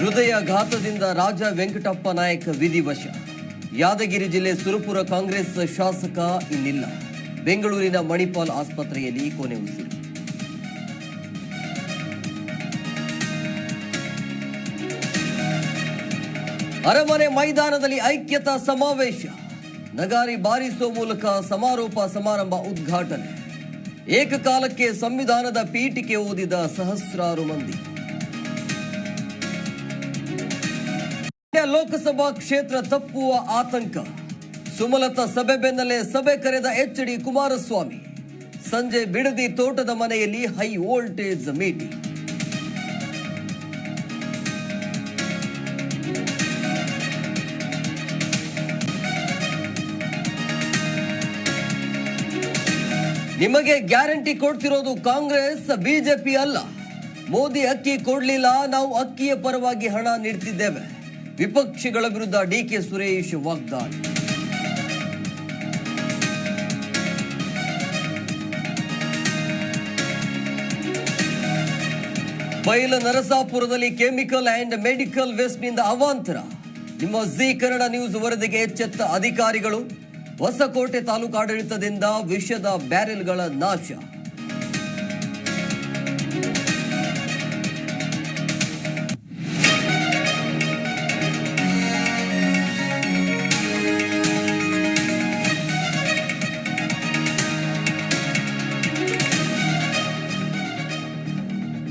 ಹೃದಯಘಾತದಿಂದ ರಾಜ ವೆಂಕಟಪ್ಪ ನಾಯಕ್ ವಿಧಿವಶ ಯಾದಗಿರಿ ಜಿಲ್ಲೆ ಸುರಪುರ ಕಾಂಗ್ರೆಸ್ ಶಾಸಕ ಇನ್ನಿಲ್ಲ. ಬೆಂಗಳೂರಿನ ಮಣಿಪಾಲ್ ಆಸ್ಪತ್ರೆಯಲ್ಲಿ ಕೊನೆ ಉಸಿರು. ಅರಮನೆ ಮೈದಾನದಲ್ಲಿ ಐಕ್ಯತಾ ಸಮಾವೇಶ. ನಗಾರಿ ಬಾರಿಸುವ ಮೂಲಕ ಸಮಾರೋಪ ಸಮಾರಂಭ ಉದ್ಘಾಟನೆ. ಏಕಕಾಲಕ್ಕೆ ಸಂವಿಧಾನದ ಪೀಠಿಕೆ ಓದಿದ ಸಹಸ್ರಾರು ಮಂದಿ. ಲೋಕಸಭಾ ಕ್ಷೇತ್ರ ತಪ್ಪುವ ಆತಂಕ. ಸುಮಲತಾ ಸಭೆ ಬೆನ್ನಲ್ಲೇ ಸಭೆ ಕರೆದ ಎಚ್ ಡಿ ಕುಮಾರಸ್ವಾಮಿ. ಸಂಜೆ ಬಿಡದಿ ತೋಟದ ಮನೆಯಲ್ಲಿ ಹೈ ವೋಲ್ಟೇಜ್ ಮೀಟಿಂಗ್. ನಿಮಗೆ ಗ್ಯಾರಂಟಿ ಕೊಡ್ತಿರೋದು ಕಾಂಗ್ರೆಸ್, ಬಿಜೆಪಿ ಅಲ್ಲ. ಮೋದಿ ಅಕ್ಕಿ ಕೊಡ್ಲಿಲ್ಲ, ನಾವು ಅಕ್ಕಿಯ ಪರವಾಗಿ ಹಣ ನೀಡ್ತಿದ್ದೇವೆ. ವಿಪಕ್ಷಗಳ ವಿರುದ್ಧ ಡಿಕೆ ಸುರೇಶ್ ವಾಗ್ದಾಳಿ. ಬೈಲ ನರಸಾಪುರದಲ್ಲಿ ಕೆಮಿಕಲ್ ಅಂಡ್ ಮೆಡಿಕಲ್ ವೇಸ್ಟ್ನಿಂದ ಅವಾಂತರ. ನಿಮ್ಮ ಜಿ ಕನ್ನಡ ನ್ಯೂಸ್ ವರದಿಗೆ ಎಚ್ಚೆತ್ತ ಅಧಿಕಾರಿಗಳು. ಹೊಸಕೋಟೆ ತಾಲೂಕಾಡಳಿತದಿಂದ ವಿಷದ ಬ್ಯಾರೆಲ್ಗಳ ನಾಶ.